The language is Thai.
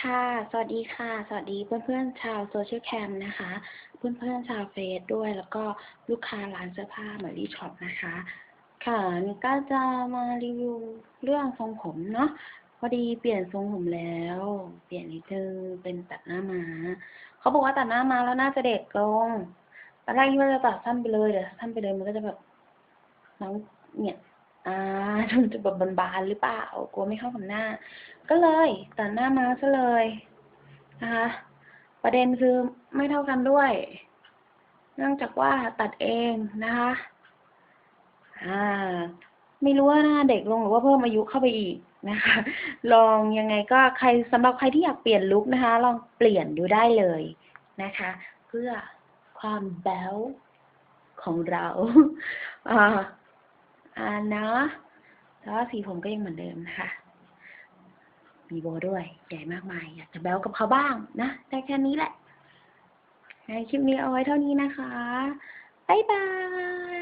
ค่ะ สวัสดีค่ะ สวัสดีเพื่อนๆชาวโซเชียลแคมนะคะ เพื่อนๆชาวเฟซด้วย แล้วก็ลูกค้าร้านเสื้อผ้าเหมอรี่ช็อปนะคะ ค่ะนี่ก็จะมารีวิวเรื่องทรงผมเนาะ พอดีเปลี่ยนทรงผมแล้ว เปลี่ยนนิดนึงเป็นตัดหน้าม้าเขาบอกว่าตัดหน้ามาแล้วน่าจะเด็กลงตอนแรกคิดว่าจะตัดสั้นไปเลยแต่สั้นไปเลยมันก็จะแบบน้องเนี่ย อ่า มันจะแบบบานๆหรือเปล่ากลัวไม่เข้ากับหน้า ก็เลยตัดหน้ามาซะเลยนะคะประเด็นคือไม่เท่ากันด้วย เนื่องจากว่าตัดเองนะคะอ่าไม่รู้ว่าหน้าเด็กลงหรือว่าเพิ่มอายุเข้าไปอีกนะคะ ลองยังไงก็ใครสำหรับใครที่อยากเปลี่ยนลุคนะคะ ลองเปลี่ยนดูได้เลยนะคะ เพื่อความแบ๊วของเราอ่าอ่านะ แล้วสีผมก็ยังเหมือนเดิมนะคะ มีโบด้วย ใหญ่มากมาย อยากจะแบลกับเขาบ้างนะได้แค่นี้แหละในคลิปนี้เอาไว้เท่านี้นะคะ บ๊ายบาย